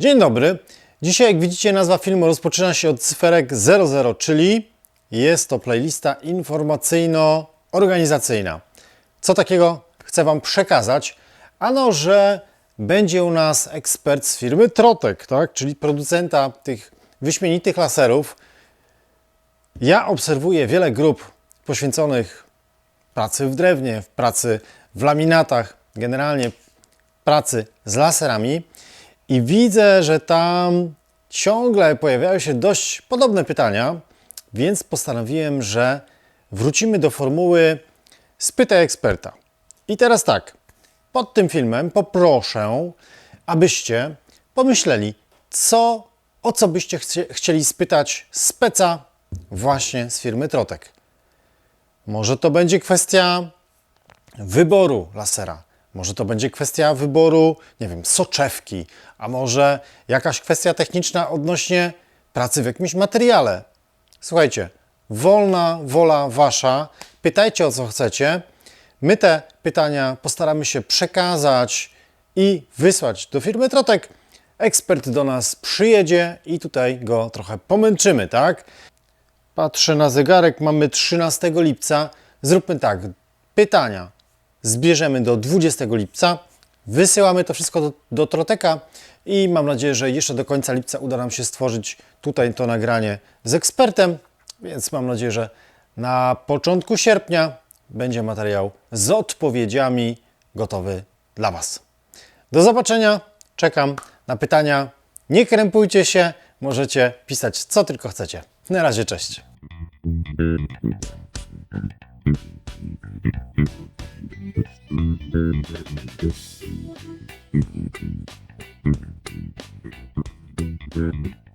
Dzień dobry. Dzisiaj, jak widzicie, nazwa filmu rozpoczyna się od cyferek 00, czyli jest to playlista informacyjno-organizacyjna. Co takiego chcę Wam przekazać? Ano, że będzie u nas ekspert z firmy Trotek, tak? czyli producenta tych wyśmienitych laserów. Ja obserwuję wiele grup poświęconych pracy w drewnie, pracy w laminatach, generalnie pracy z laserami i widzę, że tam ciągle pojawiają się dość podobne pytania, więc postanowiłem, że wrócimy do formuły spytaj eksperta. I teraz tak, pod tym filmem poproszę, abyście pomyśleli, co, o co byście chcie, chcieli spytać speca właśnie z firmy Trotek. Może to będzie kwestia wyboru lasera. Może to będzie kwestia wyboru, nie wiem, soczewki, a może jakaś kwestia techniczna odnośnie pracy w jakimś materiale. Słuchajcie, wolna wola wasza. Pytajcie o co chcecie. My te pytania postaramy się przekazać i wysłać do firmy Trotek. Ekspert do nas przyjedzie i tutaj go trochę pomęczymy, tak? Patrzę na zegarek, mamy 13 lipca. Zróbmy tak, pytania zbierzemy do 20 lipca, wysyłamy to wszystko do, do Troteka i mam nadzieję, że jeszcze do końca lipca uda nam się stworzyć tutaj to nagranie z ekspertem, więc mam nadzieję, że na początku sierpnia będzie materiał z odpowiedziami gotowy dla Was. Do zobaczenia, czekam na pytania. Nie krępujcie się, możecie pisać co tylko chcecie. Na razie, cześć. Mm-hmm.